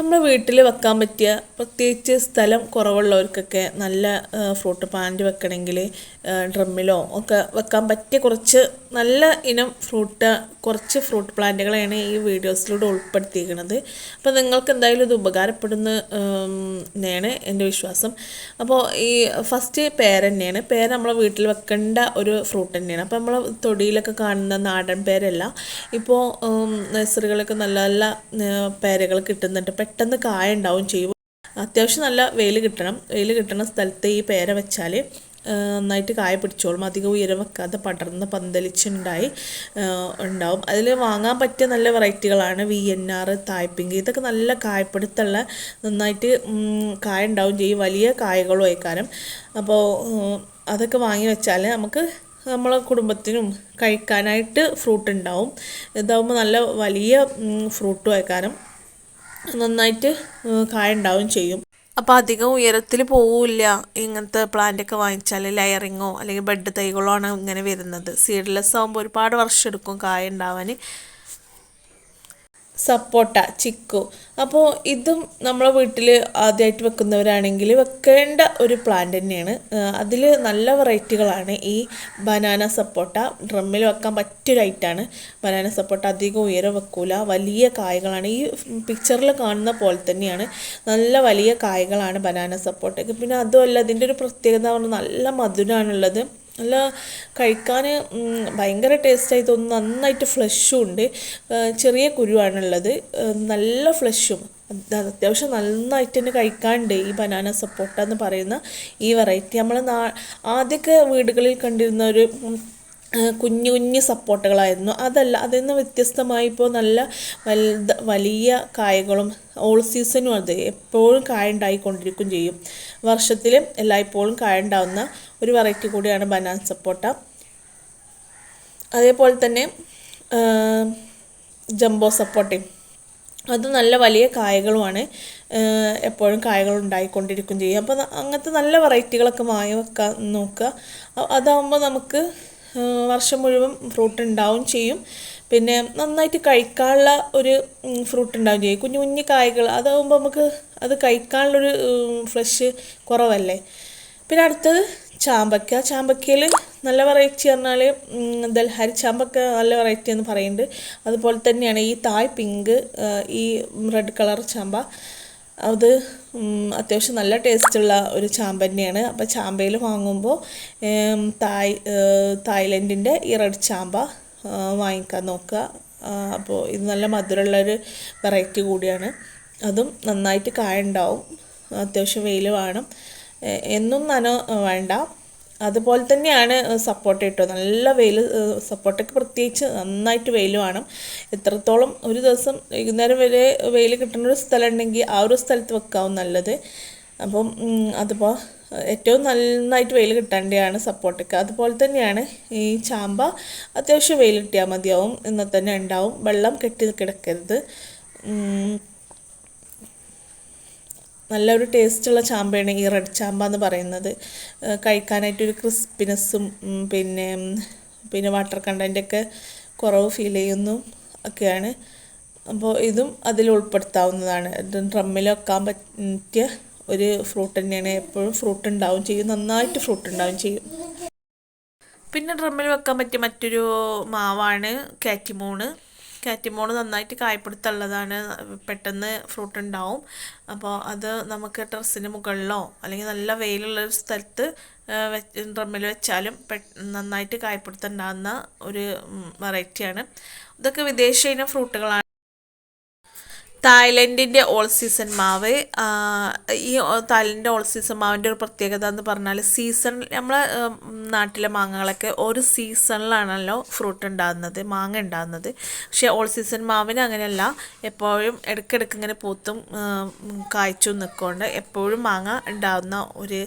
നമ്മുടെ വീട്ടിൽ വെക്കാൻ പറ്റിയ പ്രത്യേകിച്ച് സ്ഥലം കുറവുള്ളവർക്കൊക്കെ നല്ല ഫ്രൂട്ട് പ്ലാന്റ് വെക്കണമെങ്കിൽ ഡ്രമ്മിലോ ഒക്കെ വെക്കാൻ പറ്റിയ കുറച്ച് നല്ല ഇനം ഫ്രൂട്ട് കുറച്ച് ഫ്രൂട്ട് പ്ലാന്റുകളെയാണ് ഈ വീഡിയോസിലൂടെ ഉൾപ്പെടുത്തിയിരിക്കുന്നത്. അപ്പോൾ നിങ്ങൾക്ക് എന്തായാലും ഇത് ഉപകാരപ്പെടുന്ന തന്നെയാണ് എന്റെ വിശ്വാസം. അപ്പോൾ ഈ ഫസ്റ്റ് പേര് തന്നെയാണ്. പേര് നമ്മളെ വീട്ടിൽ വെക്കേണ്ട ഒരു ഫ്രൂട്ട് തന്നെയാണ്. അപ്പോൾ നമ്മൾ തൊടിയിലൊക്കെ കാണുന്ന നാടൻ പേരല്ല. ഇപ്പോൾ നഴ്സറികളൊക്കെ നല്ല നല്ല പേരകൾ കിട്ടുന്നുണ്ട്. പെട്ടെന്ന് കായ ഉണ്ടാവും ചെയ്യും. അത്യാവശ്യം നല്ല വെയിൽ കിട്ടണം. വെയിൽ കിട്ടുന്ന സ്ഥലത്ത് ഈ പേര വെച്ചാൽ നന്നായിട്ട് കായ പിടിച്ചോളും. അധികം ഉയരം വെക്കാതെ പടർന്ന് പന്തലിച്ചുണ്ടായി ഉണ്ടാവും. അതിൽ വാങ്ങാൻ പറ്റിയ നല്ല വെറൈറ്റികളാണ് V N R Thai pink ഇതൊക്കെ നല്ല കായപ്പെടുത്തുള്ള നന്നായിട്ട് കായ ഉണ്ടാവും ചെയ്യും. വലിയ കായകളും ആയിക്കാരം. അപ്പോൾ അതൊക്കെ വാങ്ങി വെച്ചാൽ നമുക്ക് നമ്മളെ കുടുംബത്തിനും കഴിക്കാനായിട്ട് ഫ്രൂട്ട് ഉണ്ടാവും. ഇതാവുമ്പോൾ നല്ല വലിയ ഫ്രൂട്ടും ആയിക്കാരം. നന്നായിട്ട് കായ ഉണ്ടാവും ചെയ്യും. അപ്പോൾ അധികം ഉയരത്തിൽ പോവില്ല. ഇങ്ങനത്തെ പ്ലാന്റൊക്കെ വാങ്ങിച്ചാൽ ലയറിങ്ങോ അല്ലെങ്കിൽ ബെഡ് തൈകളോ ആണ് ഇങ്ങനെ വരുന്നത്. സീഡ്ലെസ് ആകുമ്പോൾ ഒരുപാട് വർഷം എടുക്കും കായ ഉണ്ടാവാൻ സപ്പോട്ട ചിക്കു. അപ്പോൾ ഇതും നമ്മളെ വീട്ടിൽ ആദ്യമായിട്ട് വെക്കുന്നവരാണെങ്കിൽ വെക്കേണ്ട ഒരു പ്ലാന്റ് തന്നെയാണ്. അതിൽ നല്ല വെറൈറ്റികളാണ് ഈ ബനാന സപ്പോട്ട. ഡ്രമ്മിൽ വെക്കാൻ പറ്റിയൊരു ഐറ്റാണ്. ബനാന സപ്പോട്ട അധികം ഉയരം വെക്കൂല. വലിയ കായകളാണ്. ഈ പിക്ചറിൽ കാണുന്ന പോലെ തന്നെയാണ്. നല്ല വലിയ കായകളാണ് ബനാന സപ്പോട്ടയ്ക്ക്. പിന്നെ അതുമല്ല അതിന്റെ ഒരു പ്രത്യേകത പറഞ്ഞാൽ നല്ല മധുരമാണുള്ളത് നല്ല കഴിക്കാൻ ഭയങ്കര ടേസ്റ്റായി തോന്നുന്നു. നന്നായിട്ട് ഫ്ലഷും ഉണ്ട്. ചെറിയ കുരുവാണുള്ളത്. നല്ല ഫ്ലഷും അത്യാവശ്യം നന്നായിട്ട് തന്നെ കഴിക്കാണ്ട് ഈ ബനാന സപ്പോട്ട എന്ന് പറയുന്ന ഈ വെറൈറ്റി നമ്മൾ നാ ആദ്യമൊക്കെ വീടുകളിൽ കണ്ടിരുന്ന ഒരു കുഞ്ഞു കുഞ്ഞു സപ്പോർട്ടുകളായിരുന്നു. അതല്ല അതിൽ നിന്ന് വ്യത്യസ്തമായി ഇപ്പോൾ നല്ല വലുത് വലിയ കായകളും ഓൾ സീസണും അത് എപ്പോഴും കായ ഉണ്ടായിക്കൊണ്ടിരിക്കും ചെയ്യും. വർഷത്തിൽ എല്ലായ്പ്പോഴും കായ ഉണ്ടാവുന്ന ഒരു വെറൈറ്റി കൂടിയാണ് ബനാൻ സപ്പോട്ട. അതേപോലെ തന്നെ ജംബോ സപ്പോട്ടയും. അത് നല്ല വലിയ കായകളുമാണ് എപ്പോഴും കായകൾ ഉണ്ടായിക്കൊണ്ടിരിക്കും ചെയ്യും. അപ്പോൾ അങ്ങനത്തെ നല്ല വെറൈറ്റികളൊക്കെ വാങ്ങി വെക്കാൻ നോക്കുക. അതാകുമ്പോൾ നമുക്ക് വർഷം മുഴുവൻ ഫ്രൂട്ട് ഉണ്ടാവും ചെയ്യും. പിന്നെ നന്നായിട്ട് കഴിക്കാനുള്ള ഒരു ഫ്രൂട്ട് ഉണ്ടാവും ചെയ്യും. കുഞ്ഞു കുഞ്ഞു കായ്കൾ അതാകുമ്പോൾ നമുക്ക് അത് കഴിക്കാനുള്ളൊരു ഫ്ലഷ് കുറവല്ലേ? പിന്നെ അടുത്തത് ചാമ്പക്ക. ചാമ്പക്കയിൽ നല്ല വെറൈറ്റി പറഞ്ഞാൽ ദൽഹരി ചാമ്പക്ക നല്ല വെറൈറ്റി എന്ന് പറയുന്നുണ്ട്. അതുപോലെ തന്നെയാണ് ഈ തായ് പിങ്ക് ഈ റെഡ് കളർ ചാമ്പ. അത് അത്യാവശ്യം നല്ല ടേസ്റ്റുള്ള ഒരു ചാമ്പ തന്നെയാണ് അപ്പോൾ ചാമ്പയിൽ വാങ്ങുമ്പോൾ തായ് തായ്ലൻഡിന്റെ ഈ റെഡ് ചാമ്പ വാങ്ങിക്കാൻ നോക്കുക അപ്പോൾ ഇത് നല്ല മധുരമുള്ളൊരു വെറൈറ്റി കൂടിയാണ്. അതും നന്നായിട്ട് കായ ഉണ്ടാവും അത്യാവശ്യം വെയിൽ വേണം. എന്നും നന വേണ്ട. അതുപോലെ തന്നെയാണ് സപ്പോർട്ട് കേട്ടോ നല്ല വെയിൽ സപ്പോർട്ടൊക്കെ പ്രത്യേകിച്ച് നന്നായിട്ട് വെയിൽ വേണം. എത്രത്തോളം ഒരു ദിവസം വൈകുന്നേരം വരെ വെയിൽ കിട്ടുന്ന ഒരു സ്ഥലം ഉണ്ടെങ്കിൽ ആ ഒരു സ്ഥലത്ത് വെക്കാവും നല്ലത്. അപ്പം അതിപ്പോൾ ഏറ്റവും നന്നായിട്ട് വെയിൽ കിട്ടേണ്ടതാണ് സപ്പോർട്ടൊക്കെ അതുപോലെ തന്നെയാണ് ഈ ചാമ്പ അത്യാവശ്യം വെയിൽ കിട്ടിയാൽ മതിയാവും എന്നാൽ തന്നെ ഉണ്ടാവും. വെള്ളം കെട്ടി കിടക്കരുത്. നല്ലൊരു ടേസ്റ്റുള്ള ചാമ്പയാണ് ഈ റെഡ് ചാമ്പ എന്ന് പറയുന്നത്. കഴിക്കാനായിട്ടൊരു ക്രിസ്പിനെസ്സും പിന്നെ പിന്നെ വാട്ടർ കണ്ടന്റൊക്കെ കുറവ് ഫീൽ ചെയ്യുന്നു ഒക്കെയാണ്. അപ്പോൾ ഇതും അതിൽ ഉൾപ്പെടുത്താവുന്നതാണ്. ഡ്രമ്മിൽ വെക്കാൻ പറ്റിയ ഒരു ഫ്രൂട്ട് തന്നെയാണ്. എപ്പോഴും ഫ്രൂട്ട് ഉണ്ടാവും ചെയ്യും. നന്നായിട്ട് ഫ്രൂട്ട് ഉണ്ടാവും ചെയ്യും. പിന്നെ ഡ്രമ്മിൽ വെക്കാൻ പറ്റിയ മറ്റൊരു മാവാണ് കാറ്റിമൂണ് കാറ്റിമോൺ നന്നായിട്ട് കായ്പിടുത്തുള്ളതാണ് പെട്ടെന്ന് ഫ്രൂട്ട് ഉണ്ടാവും അപ്പോൾ അത് നമുക്ക് ടെറസിന് മുകളിലോ അല്ലെങ്കിൽ നല്ല വെയിലുള്ള ഒരു സ്ഥലത്ത് ഡ്രമ്മിൽ വെച്ചാലും പെ നന്നായിട്ട് കായ്പിടുത്തുണ്ടാകുന്ന ഒരു വെറൈറ്റിയാണ്. ഇതൊക്കെ വിദേശ ഇനം ഫ്രൂട്ടുകളാണ്. തായ്ലൻഡിന്റെ ഓൾ സീസൺ മാവ് ഈ തായ്ലൻഡിന്റെ ഓൾ സീസൺ മാവിന്റെ ഒരു പ്രത്യേകത എന്ന് പറഞ്ഞാൽ സീസൺ നമ്മളെ നാട്ടിലെ മാങ്ങകളൊക്കെ ഒരു സീസണിലാണല്ലോ ഫ്രൂട്ട് ഉണ്ടാകുന്നത് മാങ്ങ ഉണ്ടാകുന്നത് പക്ഷേ ഓൾ സീസൺ മാവിന് അങ്ങനെയല്ല. എപ്പോഴും ഇടയ്ക്കിടയ്ക്ക് ഇങ്ങനെ പൂത്തും കായ്ച്ചും നിൽക്കൊണ്ട് എപ്പോഴും മാങ്ങ ഉണ്ടാകുന്ന ഒരു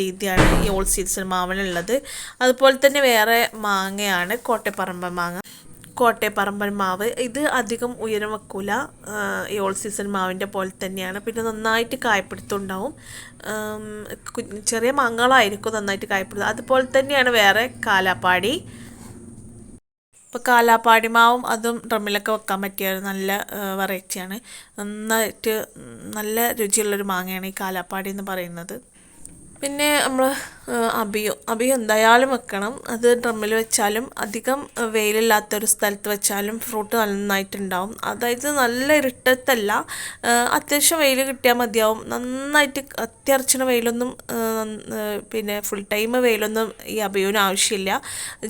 രീതിയാണ് ഈ ഓൾ സീസൺ മാവിനുള്ളത്. അതുപോലെ തന്നെ വേറെ മാങ്ങയാണ് കോട്ടപ്പറമ്പ മാങ്ങ. കോട്ടയപ്പറമ്പൻ മാവ് ഇത് അധികം ഉയരം വെക്കൂല. ഈ ഓൾ സീസൺ മാവിന്റെ പോലെ തന്നെയാണ്. പിന്നെ നന്നായിട്ട് കായപ്പെടുത്തുണ്ടാവും ചെറിയ മാങ്ങകളായിരിക്കും നന്നായിട്ട് കായപ്പിടുത്തം. അതുപോലെ തന്നെയാണ് വേറെ കാലാപ്പാടി. ഇപ്പോൾ കാലാപ്പാടി മാവും അതും ഡ്രമ്മിലൊക്കെ വെക്കാൻ പറ്റിയ നല്ല വെറൈറ്റിയാണ് നന്നായിട്ട് നല്ല രുചിയുള്ളൊരു മാങ്ങയാണ് ഈ കാലാപ്പാടി എന്ന് പറയുന്നത്. പിന്നെ നമ്മൾ അബിയോ അബിയോ എന്തായാലും വെക്കണം. അത് ഡ്രമ്മിൽ വെച്ചാലും അധികം വെയിലില്ലാത്തൊരു സ്ഥലത്ത് വെച്ചാലും ഫ്രൂട്ട് നന്നായിട്ടുണ്ടാവും. അതായത് നല്ല ഇരുട്ടത്തല്ല അത്യാവശ്യം വെയിൽ കിട്ടിയാൽ മതിയാവും. നന്നായിട്ട് അത്യാർച്ചന വെയിലൊന്നും പിന്നെ ഫുൾ ടൈം വെയിലൊന്നും ഈ അബിയോന് ആവശ്യമില്ല.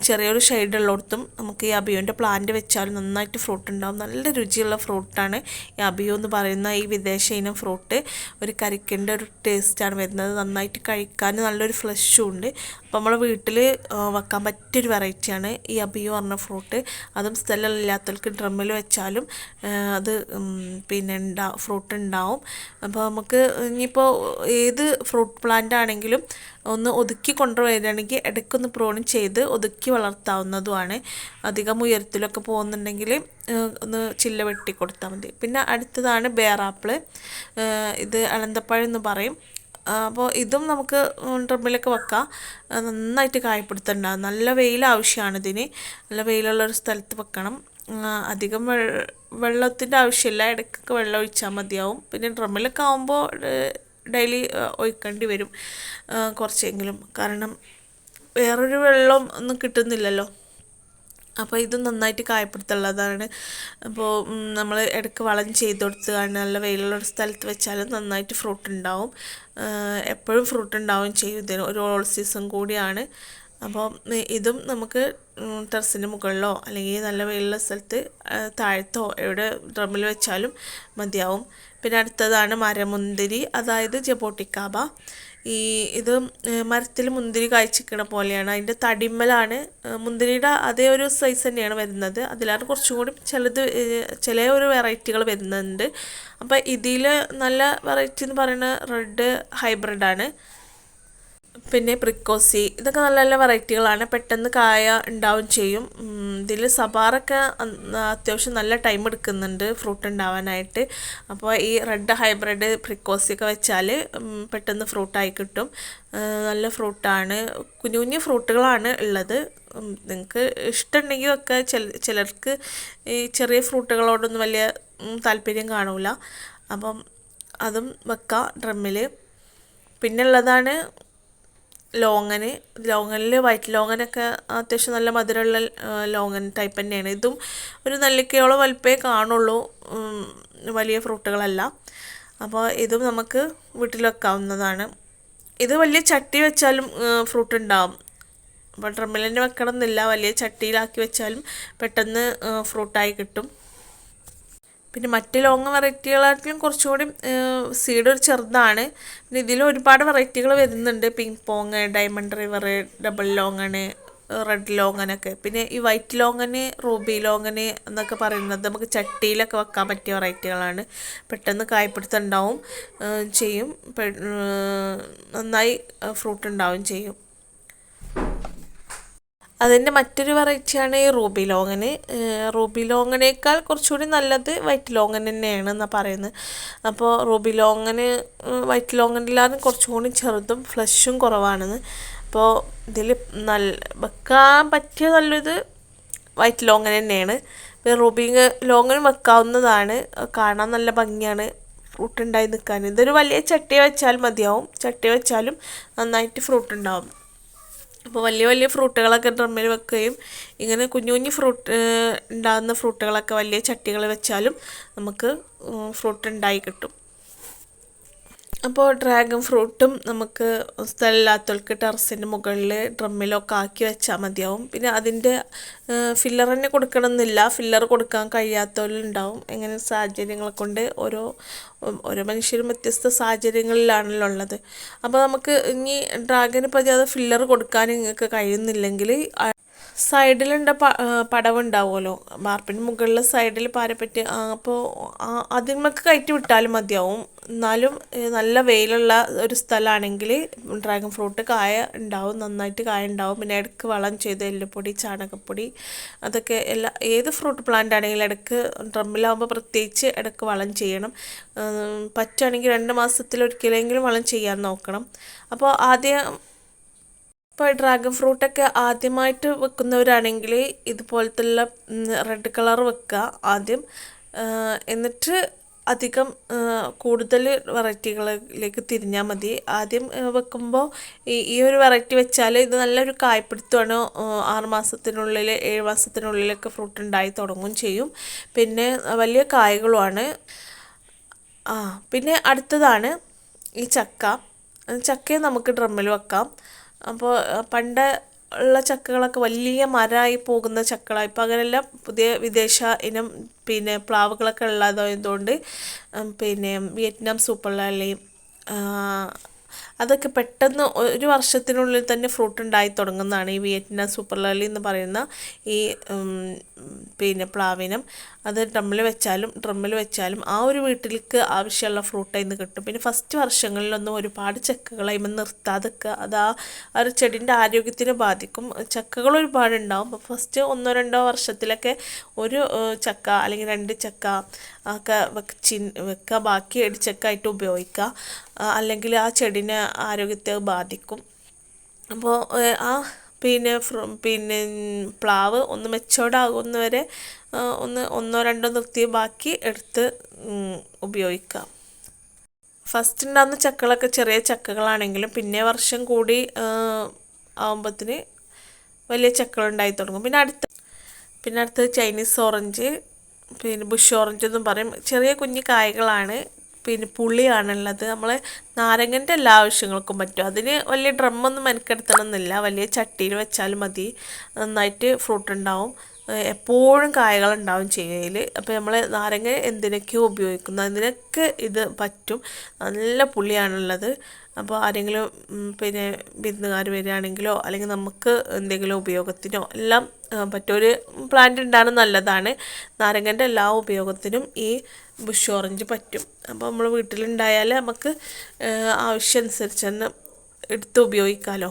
ചെറിയൊരു ഷെയ്ഡുള്ളിടത്തും നമുക്ക് ഈ അബിയോന്റെ പ്ലാന്റ് വെച്ചാലും നന്നായിട്ട് ഫ്രൂട്ട് ഉണ്ടാവും. നല്ല രുചിയുള്ള ഫ്രൂട്ടാണ് ഈ അബിയോ എന്ന് പറയുന്ന ഈ വിദേശ ഇനം ഫ്രൂട്ട് ഒരു കരിക്കേണ്ട ഒരു ടേസ്റ്റാണ് വരുന്നത്. നന്നായിട്ട് കഴിക്കാൻ നല്ലൊരു ഫ്ലഷും ഉണ്ട്. അപ്പോൾ നമ്മളെ വീട്ടിൽ വെക്കാൻ പറ്റിയൊരു വെറൈറ്റിയാണ് ഈ അബിയോ പറഞ്ഞ ഫ്രൂട്ട് അതും സ്ഥലമില്ലാത്തവർക്ക് ഡ്രമ്മിൽ വെച്ചാലും അത് പിന്നെ ഉണ്ടാ ഫ്രൂട്ട് ഉണ്ടാവും. അപ്പോൾ നമുക്ക് ഇനിയിപ്പോൾ ഏത് ഫ്രൂട്ട് പ്ലാന്റ് ആണെങ്കിലും ഒന്ന് ഒതുക്കി കൊണ്ടുവരികയാണെങ്കിൽ ഇടയ്ക്കൊന്ന് പ്രോണിങ് ചെയ്ത് ഒതുക്കി വളർത്താവുന്നതുമാണ്. അധികം ഉയരത്തിലൊക്കെ പോകുന്നുണ്ടെങ്കിൽ ഒന്ന് ചില്ല വെട്ടി കൊടുത്താൽ മതി. പിന്നെ അടുത്തതാണ് ബേറാപ്പിൾ ഇത് അനന്തപ്പഴം എന്ന് പറയും. അപ്പോൾ ഇതും നമുക്ക് ട്രിമ്മിലൊക്കെ വെക്കാം. നന്നായിട്ട് കായപ്പെടുത്തുണ്ടാകും നല്ല വെയിൽ ആവശ്യമാണ് ഇതിന്. നല്ല വെയിലുള്ളൊരു സ്ഥലത്ത് വെക്കണം. അധികം വെള്ളത്തിന്റെ ആവശ്യമില്ല. ഇടയ്ക്കൊക്കെ വെള്ളം ഒഴിച്ചാൽ മതിയാവും. പിന്നെ ഡ്രമ്മിലൊക്കെ ആകുമ്പോൾ ഡെയിലി ഒഴിക്കേണ്ടി വരും. കുറച്ചെങ്കിലും. കാരണം വേറൊരു വെള്ളം ഒന്നും കിട്ടുന്നില്ലല്ലോ. അപ്പോൾ ഇത് നന്നായിട്ട് കായപ്പെടുത്തുള്ളതാണ് അപ്പോൾ നമ്മൾ ഇടയ്ക്ക് വളം ചെയ്ത് കൊടുത്തതാണ് നല്ല വെയിലുള്ള സ്ഥലത്ത് വെച്ചാൽ നന്നായിട്ട് ഫ്രൂട്ട് ഉണ്ടാവും. എപ്പോഴും ഫ്രൂട്ട് ഉണ്ടാവും ചെയ്യും ഇതിന്. ഒരു ഓൾ സീസൺ കൂടിയാണ്. അപ്പോൾ ഇതും നമുക്ക് ടെറസിന്റെ മുകളിലോ അല്ലെങ്കിൽ നല്ല വെയിലുള്ള സ്ഥലത്ത് താഴത്തോ എവിടെ ഡ്രമ്മിൽ വെച്ചാലും മതിയാവും. പിന്നെ അടുത്തതാണ് മരമുന്തിരി അതായത് ജബോട്ടിക്കാബ. ഈ ഇത് മരത്തിൽ മുന്തിരി കായ്ച്ചിക്കണ പോലെയാണ്. അതിന്റെ തടിമ്മലാണ് മുന്തിരിയുടെ അതേ ഒരു സൈസ് തന്നെയാണ് വരുന്നത്. അതിലാണ് കുറച്ചും കൂടി ചിലത് ചില ഒരു വെറൈറ്റികൾ വരുന്നുണ്ട്. അപ്പോൾ ഇതിൽ നല്ല വെറൈറ്റി എന്ന് പറയുന്നത് റെഡ് ഹൈബ്രിഡാണ് പിന്നെ പ്രിക്കോസി ഇതൊക്കെ നല്ല നല്ല വെറൈറ്റികളാണ്. പെട്ടെന്ന് കായ ഉണ്ടാവും ചെയ്യും. ഇതിൽ സബാറൊക്കെ അത്യാവശ്യം നല്ല ടൈം എടുക്കുന്നുണ്ട് ഫ്രൂട്ട് ഉണ്ടാവാനായിട്ട്. അപ്പോൾ ഈ റെഡ് ഹൈബ്രിഡ് പ്രിക്കോസിയൊക്കെ വെച്ചാൽ പെട്ടെന്ന് ഫ്രൂട്ടായി കിട്ടും. നല്ല ഫ്രൂട്ടാണ് കുഞ്ഞു കുഞ്ഞു ഫ്രൂട്ടുകളാണ് ഉള്ളത്. നിങ്ങൾക്ക് ഇഷ്ടമുണ്ടെങ്കിൽ ഒക്കെ ചില ചിലർക്ക് ഈ ചെറിയ ഫ്രൂട്ടുകളോടൊന്നും വലിയ താല്പര്യം കാണൂല. അപ്പം അതും വെക്കാം ഡ്രമ്മിൽ പിന്നെ ഉള്ളതാണ് ലോങ്ങന് ലോങ്ങനിൽ വൈറ്റ് ലോങ്ങനൊക്കെ അത്യാവശ്യം നല്ല മധുരമുള്ള ലോങ്ങൻ ടൈപ്പ് തന്നെയാണ്. ഇതും ഒരു നെല്ലിക്കയോളം വലിപ്പേ കാണുള്ളൂ വലിയ ഫ്രൂട്ടുകളല്ല. അപ്പോൾ ഇതും നമുക്ക് വീട്ടിൽ വെക്കാവുന്നതാണ്. ഇത് വലിയ ചട്ടി വെച്ചാലും ഫ്രൂട്ട് ഉണ്ടാവും അപ്പോൾ ഡ്രമ്മിൽ വെക്കണം എന്നില്ല വലിയ ചട്ടിയിലാക്കി വെച്ചാലും പെട്ടെന്ന് ഫ്രൂട്ടായി കിട്ടും. പിന്നെ മറ്റ് ലോങ് വെറൈറ്റികളായിട്ടും കുറച്ചുകൂടി സീഡ് ഒരു ചെറുതാണ്. പിന്നെ ഇതിൽ ഒരുപാട് വെറൈറ്റികൾ വരുന്നുണ്ട്. Ping pong diamond river double longan red ലോങ്ങനൊക്കെ പിന്നെ ഈ വൈറ്റ് ലോങ്ങന് റൂബി ലോങ്ങന് എന്നൊക്കെ പറയുന്നത് നമുക്ക് ചട്ടിയിലൊക്കെ വെക്കാൻ പറ്റിയ വെറൈറ്റികളാണ്. പെട്ടെന്ന് കായ്പിടുത്തുണ്ടാവും ചെയ്യും. നന്നായി ഫ്രൂട്ട് ഉണ്ടാവും ചെയ്യും. അതിന്റെ മറ്റൊരു വെറൈറ്റിയാണ് ഈ റൂബി ലോങ്ങന്. റൂബി ലോങ്ങനേക്കാൾ കുറച്ചുകൂടി നല്ലത് വൈറ്റ് ലോങ്ങൻ തന്നെയാണ് എന്നാണ് പറയുന്നത്. അപ്പോൾ റൂബി ലോങ്ങന് വൈറ്റ് ലോങ്ങനിലാണ് കുറച്ചുകൂടി ചെറുതും ഫ്ലഷും കുറവാണെന്ന്. അപ്പോൾ ഇതിൽ നല്ല വെക്കാൻ പറ്റിയ നല്ലത് വൈറ്റ് ലോങ്ങൻ തന്നെയാണ്. പിന്നെ റൂബി ലോങ്ങൻ വെക്കാവുന്നതാണ്. കാണാൻ നല്ല ഭംഗിയാണ് ഫ്രൂട്ട് ഉണ്ടായി നിൽക്കാൻ. ഇതൊരു വലിയ ചട്ടി വെച്ചാൽ മതിയാവും. ചട്ടി വെച്ചാലും നന്നായിട്ട് ഫ്രൂട്ട് ഉണ്ടാവും അപ്പോൾ വലിയ വലിയ ഫ്രൂട്ടുകളൊക്കെ ഡ്രമ്മിൽ വെക്കുകയും ഇങ്ങനെ കുഞ്ഞു കുഞ്ഞു ഫ്രൂട്ട് ഉണ്ടാകുന്ന ഫ്രൂട്ടുകളൊക്കെ വലിയ ചട്ടികൾ വെച്ചാലും നമുക്ക് ഫ്രൂട്ട് ഉണ്ടായി കിട്ടും. അപ്പോൾ ഡ്രാഗൺ ഫ്രൂട്ടും നമുക്ക് സ്ഥലമില്ലാത്തവർക്ക് ടെറസിന്റെ മുകളിൽ ഡ്രമ്മിലൊക്കെ ആക്കി വെച്ചാൽ മതിയാവും. പിന്നെ അതിന്റെ ഫില്ലർ തന്നെ കൊടുക്കണമെന്നില്ല. ഫില്ലർ കൊടുക്കാൻ കഴിയാത്തവരുണ്ടാവും. എങ്ങനെ സാഹചര്യങ്ങളെ കൊണ്ട് ഓരോ ഓരോ മനുഷ്യരും വ്യത്യസ്ത സാഹചര്യങ്ങളിലാണല്ലോ ഉള്ളത്. അപ്പോൾ നമുക്ക് ഇനി ഡ്രാഗന് പതിയാതെ ഫില്ലർ കൊടുക്കാൻ നിങ്ങൾക്ക് കഴിയുന്നില്ലെങ്കിൽ സൈഡിലുണ്ട പടവുണ്ടാവുമല്ലോ. മാർപ്പിന് മുകളിൽ സൈഡിൽ പാരപ്പറ്റി അപ്പോൾ അതിന്മേക്ക് കയറ്റി വിട്ടാലും മതിയാവും. എന്നാലും നല്ല വെയിലുള്ള ഒരു സ്ഥലമാണെങ്കിൽ ഡ്രാഗൺ ഫ്രൂട്ട് കായ ഉണ്ടാവും നന്നായിട്ട് കായ ഉണ്ടാവും. പിന്നെ ഇടയ്ക്ക് വളം ചെയ്ത് എല്ലുപൊടി ചാണകപ്പൊടി അതൊക്കെ എല്ലാ ഏത് ഫ്രൂട്ട് പ്ലാന്റ് ആണെങ്കിലും ഇടയ്ക്ക് ഡ്രമ്മിലാവുമ്പോൾ പ്രത്യേകിച്ച് ഇടയ്ക്ക് വളം ചെയ്യണം. പറ്റുകയാണെങ്കിൽ രണ്ട് മാസത്തിലൊരിക്കലെങ്കിലും വളം ചെയ്യാൻ നോക്കണം. അപ്പോൾ ആദ്യം ഇപ്പോൾ ഡ്രാഗൺ ഫ്രൂട്ടൊക്കെ ആദ്യമായിട്ട് വെക്കുന്നവരാണെങ്കിൽ ഇതുപോലത്തുള്ള റെഡ് കളർ വെക്കുക ആദ്യം. എന്നിട്ട് അധികം കൂടുതൽ വെറൈറ്റികളിലേക്ക് തിരിഞ്ഞാൽ മതി. ആദ്യം വെക്കുമ്പോൾ ഈ ഈ ഒരു വെറൈറ്റി വെച്ചാൽ ഇത് നല്ലൊരു കായ്പിടുത്തമാണ്. ആറുമാസത്തിനുള്ളിൽ ആറ് മാസത്തിനുള്ളിൽ ഏഴ് മാസത്തിനുള്ളിലൊക്കെ ഫ്രൂട്ട് ഉണ്ടായി തുടങ്ങും ചെയ്യും. പിന്നെ വലിയ കായകളുമാണ്. ആ പിന്നെ അടുത്തതാണ് ഈ ചക്ക. ചക്കയെ നമുക്ക് ഡ്രമ്മിൽ വെക്കാം. അപ്പോൾ പണ്ട് ഉള്ള ചക്കകളൊക്കെ വലിയ മരമായി പോകുന്ന ചക്കകളാണ് ഇപ്പോൾ അങ്ങനെയല്ല പുതിയ വിദേശ ഇനം പിന്നെ പ്ലാവുകളൊക്കെ ഉള്ളതായതുകൊണ്ട് പിന്നെ വിയറ്റ്നാം സൂപ്പർ ലാലയും അതൊക്കെ പെട്ടെന്ന് ഒരു വർഷത്തിനുള്ളിൽ തന്നെ ഫ്രൂട്ട് ഉണ്ടായി തുടങ്ങുന്നതാണ് ഈ വിയറ്റ്നാം സൂപ്പർ ലാലി എന്ന് പറയുന്ന ഈ പിന്നെ പ്ലാവിനം അത് ഡ്രമ്മിൽ വെച്ചാലും ഡ്രമ്മിൽ വെച്ചാലും ആ ഒരു വീട്ടിലേക്ക് ആവശ്യമുള്ള ഫ്രൂട്ട് അതിന് കിട്ടും. പിന്നെ ഫസ്റ്റ് വർഷങ്ങളിലൊന്നും ഒരുപാട് ചക്കകൾ അതിൽ നിർത്താതെ നിൽക്കുക അത് ആ ഒരു ചെടീന്റെ ആരോഗ്യത്തിനെ ബാധിക്കും. ചക്കകൾ ഒരുപാട് ഉണ്ടാവും. അപ്പോൾ ഫസ്റ്റ് ഒന്നോ രണ്ടോ വർഷത്തിലൊക്കെ ഒരു ചക്ക അല്ലെങ്കിൽ രണ്ട് ചക്ക ഒക്കെ വെച്ചി വെക്കുക. ബാക്കി ചക്കായിട്ട് ഉപയോഗിക്കുക. അല്ലെങ്കിൽ ആ ചെടീനെ ആരോഗ്യത്തെ ബാധിക്കും. അപ്പോൾ ആ പിന്നെ പിന്നെ പ്ലാവ് ഒന്ന് ആ, ഒന്ന് ഒന്നോ രണ്ടോ നിർത്തി ബാക്കി എടുത്ത് ഉപയോഗിക്കാം ഫസ്റ്റ് ഉണ്ടാകുന്ന ചക്കകളൊക്കെ ചെറിയ ചക്കകളാണെങ്കിലും പിന്നെ വർഷം കൂടി ആകുമ്പത്തിന് വലിയ ചക്കകൾ ഉണ്ടായി തുടങ്ങും. പിന്നെ അടുത്ത പിന്നെ അടുത്തത് ചൈനീസ് ഓറഞ്ച് പിന്നെ ബുഷ് ഓറഞ്ച് എന്നും പറയും. ചെറിയ കുഞ്ഞു കായകളാണ് പിന്നെ പുളിയാണുള്ളത്. നമ്മൾ നാരങ്ങന്റെ എല്ലാ ആവശ്യങ്ങൾക്കും പറ്റും. അതിന് വലിയ ഡ്രമ്മൊന്നും മെനക്കെടുത്തണം എന്നില്ല വലിയ ചട്ടിയിൽ വെച്ചാൽ മതി. നന്നായിട്ട് ഫ്രൂട്ട് ഉണ്ടാവും. എപ്പോഴും കായകൾ ഉണ്ടാവും ചെയ്യയിൽ അപ്പോൾ നമ്മൾ നാരങ്ങ എന്തിനൊക്കെയോ ഉപയോഗിക്കുന്നു. അതിനൊക്കെ ഇത് പറ്റും. നല്ല പുളിയാണുള്ളത്. അപ്പോൾ ആരെങ്കിലും പിന്നെ വിരുന്നുകാർ വരികയാണെങ്കിലോ അല്ലെങ്കിൽ നമുക്ക് എന്തെങ്കിലും ഉപയോഗത്തിനോ എല്ലാം പറ്റൊരു പറ്റും ഒരു പ്ലാന്റ് ഉണ്ടാകുന്നത് നല്ലതാണ്. നാരങ്ങന്റെ എല്ലാ ഉപയോഗത്തിനും ഈ ബുഷ് ഓറഞ്ച് പറ്റും. അപ്പോൾ നമ്മൾ വീട്ടിലുണ്ടായാൽ നമുക്ക് ആവശ്യമനുസരിച്ച് തന്നെ എടുത്ത് ഉപയോഗിക്കാമല്ലോ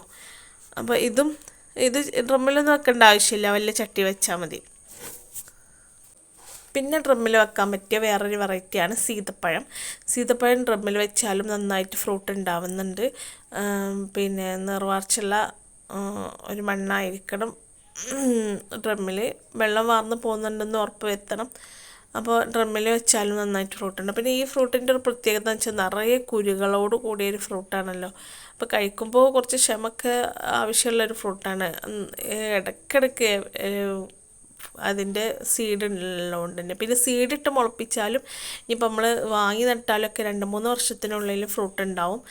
അപ്പോൾ ഇതും ഇത് ഡ്രമ്മിലൊന്നും വെക്കേണ്ട ആവശ്യമില്ല. വലിയ ചട്ടി വെച്ചാൽ മതി. പിന്നെ ഡ്രമ്മിൽ വെക്കാൻ പറ്റിയ വേറൊരു വെറൈറ്റിയാണ് സീതപ്പഴം. സീതപ്പഴം ഡ്രമ്മിൽ വെച്ചാലും നന്നായിട്ട് ഫ്രൂട്ട് ഉണ്ടാവുന്നുണ്ട്. പിന്നെ നിർവാർച്ചുള്ള ഒരു മണ്ണായിരിക്കണം. ഡ്രമ്മിൽ വെള്ളം വാർന്ന് പോകുന്നുണ്ടെന്ന് ഉറപ്പ് വരുത്തണം. അപ്പോൾ ഡ്രമ്മിൽ വെച്ചാലും നന്നായിട്ട് ഫ്രൂട്ട് ഉണ്ട്. പിന്നെ ഈ ഫ്രൂട്ടിന്റെ ഒരു പ്രത്യേകത എന്ന് വെച്ചാൽ നിറയെ കുരുകളോട് കൂടിയൊരു ഫ്രൂട്ടാണല്ലോ അപ്പോൾ കഴിക്കുമ്പോൾ കുറച്ച് ക്ഷമക്ക് ആവശ്യമുള്ളൊരു ഫ്രൂട്ടാണ് ഇടയ്ക്കിടയ്ക്ക് അതിന്റെ സീഡ് ഉള്ളതുകൊണ്ട് തന്നെ. പിന്നെ സീഡിട്ട് മുളപ്പിച്ചാലും ഇനിയിപ്പോൾ നമ്മൾ വാങ്ങി നട്ടാലൊക്കെ രണ്ട് മൂന്ന് വർഷത്തിനുള്ളിൽ ഫ്രൂട്ട് ഉണ്ടാവും.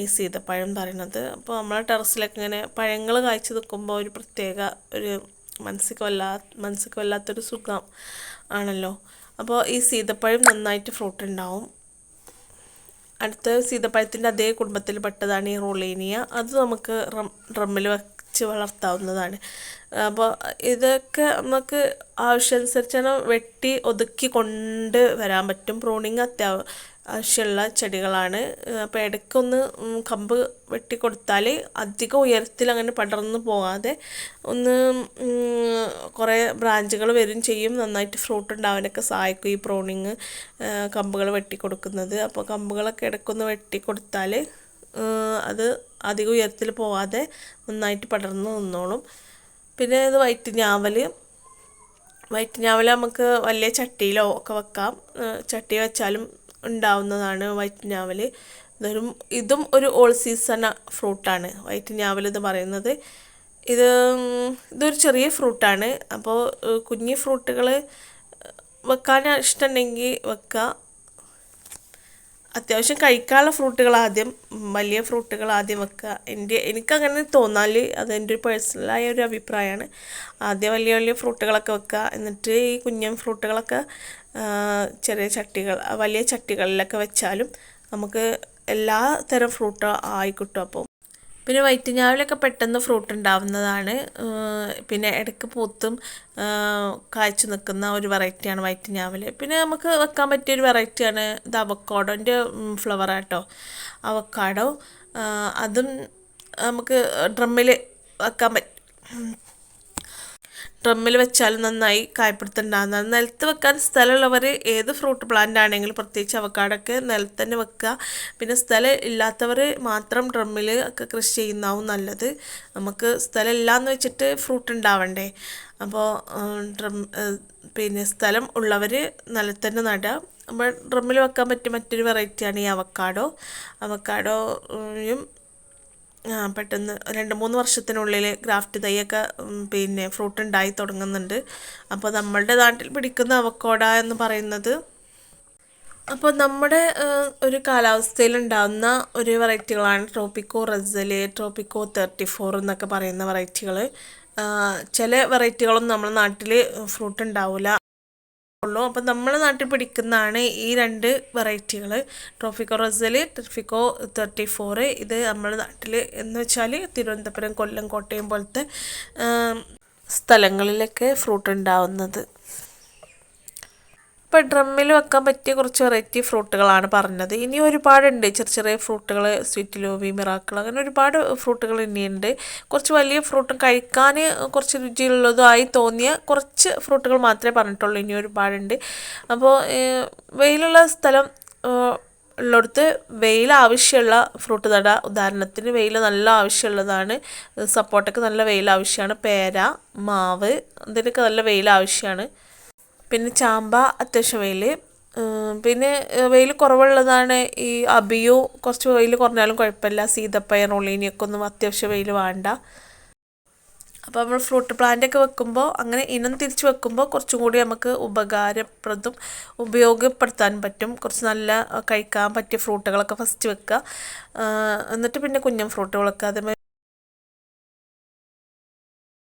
ഈ സീതപ്പഴം പറയുന്നത്. അപ്പോൾ നമ്മൾ ടെറസിലൊക്കെ ഇങ്ങനെ പഴങ്ങൾ കായ്ച്ചു നിൽക്കുമ്പോൾ ഒരു പ്രത്യേക ഒരു മനസ്സിക്ക് വല്ലാ മനസ്സിക്ക് വല്ലാത്തൊരു സുഖം ആണല്ലോ. അപ്പോൾ ഈ സീതപ്പഴം നന്നായിട്ട് ഫ്രൂട്ട് ഉണ്ടാവും. അടുത്ത സീതപ്പഴത്തിന്റെ അതേ കുടുംബത്തിൽ പെട്ടതാണ് ഈ റോളേനിയ. അത് നമുക്ക് ഡ്രമ്മിൽ വെച്ച് വളർത്താവുന്നതാണ്. അപ്പോൾ ഇതൊക്കെ നമുക്ക് ആവശ്യമനുസരിച്ചാണ് വെട്ടി ഒതുക്കി കൊണ്ട് വരാൻ പറ്റും. പ്രൂണിങ് അത്യാ ആവശ്യമുള്ള ചെടികളാണ്. അപ്പോൾ ഇടയ്ക്കൊന്ന് കമ്പ് വെട്ടിക്കൊടുത്താൽ അധികം ഉയരത്തിൽ അങ്ങനെ പടർന്നു പോകാതെ ഒന്ന് കുറേ ബ്രാഞ്ചുകൾ വരും ചെയ്യും. നന്നായിട്ട് ഫ്രൂട്ട് ഉണ്ടാവാനൊക്കെ സഹായിക്കും ഈ പ്രോണിങ് കമ്പുകൾ വെട്ടിക്കൊടുക്കുന്നത് അപ്പോൾ കമ്പുകളൊക്കെ ഇടയ്ക്കൊന്ന് വെട്ടിക്കൊടുത്താൽ അത് അധികം ഉയരത്തിൽ പോകാതെ നന്നായിട്ട് പടർന്ന് നിന്നോളും. പിന്നെ ഇത് വൈറ്റ് ഞാവൽ വൈറ്റ് ഞാവൽ നമുക്ക് വലിയ ചട്ടിയിലോ ഒക്കെ വെക്കാം. ചട്ടി വെച്ചാലും ഉണ്ടാവുന്നതാണ് വൈറ്റ് ഞാവൽ. ഇതൊരു ഇതും ഒരു ഓൾ സീസൺ ഫ്രൂട്ടാണ് വൈറ്റ് ഞാവൽ എന്ന് പറയുന്നത്. ഇത് ഇതൊരു ചെറിയ ഫ്രൂട്ടാണ് അപ്പോൾ കുഞ്ഞി ഫ്രൂട്ടുകൾ വെക്കാൻ ഇഷ്ടമുണ്ടെങ്കിൽ വെക്കുക അത്യാവശ്യം കഴിക്കാനുള്ള ഫ്രൂട്ടുകൾ ആദ്യം വലിയ ഫ്രൂട്ടുകൾ ആദ്യം വെക്കുക എന്റെ എനിക്കങ്ങനെ തോന്നാൽ അത് എന്റെ ഒരു പേഴ്സണലായ ഒരു അഭിപ്രായമാണ്. ആദ്യം വലിയ വലിയ ഫ്രൂട്ടുകളൊക്കെ വെക്കുക എന്നിട്ട് ഈ കുഞ്ഞൻ ഫ്രൂട്ടുകളൊക്കെ ചെറിയ ചട്ടികൾ വലിയ ചട്ടികളിലൊക്കെ വെച്ചാലും നമുക്ക് എല്ലാ തരം ഫ്രൂട്ടും ആയി കിട്ടും അപ്പോൾ പിന്നെ വൈറ്റ് ഞാവലൊക്കെ പെട്ടെന്ന് ഫ്രൂട്ട് ഉണ്ടാവുന്നതാണ്. പിന്നെ ഇടയ്ക്ക് പൂത്തും കായ്ച്ചു നിൽക്കുന്ന ഒരു വെറൈറ്റിയാണ് വൈറ്റ് ഞാവൽ പിന്നെ നമുക്ക് വെക്കാൻ പറ്റിയ ഒരു വെറൈറ്റിയാണ് ഇത് അവക്കാഡോന്റെ ഫ്ലവർ ആട്ടോ അവക്കാഡോ അതും നമുക്ക് ഡ്രമ്മിൽ വെക്കാൻ പറ്റും ഡ്രമ്മിൽ വെച്ചാലും നന്നായി കായപ്പെടുത്തുണ്ടാകുന്നതാണ് നിലത്ത് വെക്കാൻ സ്ഥലമുള്ളവർ ഏത് ഫ്രൂട്ട് പ്ലാന്റ് ആണെങ്കിലും പ്രത്യേകിച്ച് അവക്കാടൊക്കെ നിലത്ത് തന്നെ വെക്കുക. പിന്നെ സ്ഥലം ഇല്ലാത്തവർ മാത്രം ഡ്രമ്മിൽ ഒക്കെ കൃഷി ചെയ്യുന്നതാവും നല്ലത്. നമുക്ക് സ്ഥലം ഇല്ലയെന്ന് വെച്ചിട്ട് ഫ്രൂട്ട് ഉണ്ടാവണ്ടേ? അപ്പോൾ ഡ്രം പിന്നെ സ്ഥലം ഉള്ളവർ നിലത്ത് തന്നെ നടുക. നമ്മൾ ഡ്രമ്മിൽ വെക്കാൻ പറ്റിയ മറ്റൊരു വെറൈറ്റിയാണ് ഈ അവക്കാഡോ അവക്കാഡോയും പെട്ടെന്ന് രണ്ട് മൂന്ന് വർഷത്തിനുള്ളിൽ ഗ്രാഫ്റ്റ് തൈയൊക്കെ പിന്നെ ഫ്രൂട്ട് ഉണ്ടായി തുടങ്ങുന്നുണ്ട്. അപ്പോൾ നമ്മളുടെ നാട്ടിൽ പിടിക്കുന്ന അവക്കോട എന്ന് പറയുന്നത് അപ്പോൾ നമ്മുടെ ഒരു കാലാവസ്ഥയിൽ ഉണ്ടാകുന്ന ഒരു വെറൈറ്റികളാണ് tropico Russell tropico thirty four എന്നൊക്കെ പറയുന്ന വെറൈറ്റികൾ ചില വെറൈറ്റികളൊന്നും നമ്മുടെ നാട്ടിൽ ഫ്രൂട്ട് ഉണ്ടാവില്ല ഉള്ളൂ. അപ്പം നമ്മുടെ നാട്ടിൽ പിടിക്കുന്നതാണ് ഈ രണ്ട് വെറൈറ്റികൾ tropico Russell tropico thirty four ഇത് നമ്മുടെ നാട്ടിൽ എന്ന് വെച്ചാൽ തിരുവനന്തപുരം കൊല്ലം കോട്ടയം പോലത്തെ സ്ഥലങ്ങളിലൊക്കെ ഫ്രൂട്ട് ഉണ്ടാവുന്നത്. ഇപ്പം ഡ്രമ്മിൽ വെക്കാൻ പറ്റിയ കുറച്ച് വെറൈറ്റി ഫ്രൂട്ടുകളാണ് പറഞ്ഞത്. ഇനി ഒരുപാടുണ്ട്. ചെറിയ ചെറിയ ഫ്രൂട്ടുകൾ സ്വീറ്റ് ലോബി മിറാക്കിൾ അങ്ങനെ ഒരുപാട് ഫ്രൂട്ടുകൾ ഇനിയുണ്ട്. കുറച്ച് വലിയ ഫ്രൂട്ടും കഴിക്കാൻ കുറച്ച് രുചിയുള്ളതുമായി തോന്നിയ കുറച്ച് ഫ്രൂട്ടുകൾ മാത്രമേ പറഞ്ഞിട്ടുള്ളൂ. ഇനി ഒരുപാടുണ്ട്. അപ്പോൾ വെയിലുള്ള സ്ഥലം ഉള്ളിടത്ത് വെയിൽ ആവശ്യമുള്ള ഫ്രൂട്ട് നട ഉദാഹരണത്തിന് വെയിൽ നല്ല ആവശ്യമുള്ളതാണ്. സപ്പോട്ടയ്ക്ക് നല്ല വെയിൽ ആവശ്യമാണ്. പേര മാവ് ഇതിനൊക്കെ നല്ല വെയിൽ ആവശ്യമാണ്. പിന്നെ ചാമ്പ അത്യാവശ്യം വെയിൽ പിന്നെ വെയിൽ കുറവുള്ളതാണ് ഈ അബിയു കുറച്ച് വെയിൽ കുറഞ്ഞാലും കുഴപ്പമില്ല. സീതപ്പയർ ഉള്ളിനിയൊക്കെ ഒന്നും അത്യാവശ്യം വെയിൽ വേണ്ട. അപ്പോൾ നമ്മൾ ഫ്രൂട്ട് പ്ലാന്റ് ഒക്കെ വെക്കുമ്പോൾ അങ്ങനെ ഇനം തിരിച്ച് വെക്കുമ്പോൾ കുറച്ചും കൂടി നമുക്ക് ഉപകാരപ്രദം ഉപയോഗപ്പെടുത്താൻ പറ്റും. കുറച്ച് നല്ല കഴിക്കാൻ പറ്റിയ ഫ്രൂട്ടുകളൊക്കെ ഫസ്റ്റ് വെക്കുക. എന്നിട്ട് പിന്നെ കുഞ്ഞൻ ഫ്രൂട്ടുകളൊക്കെ അതേമാതിരി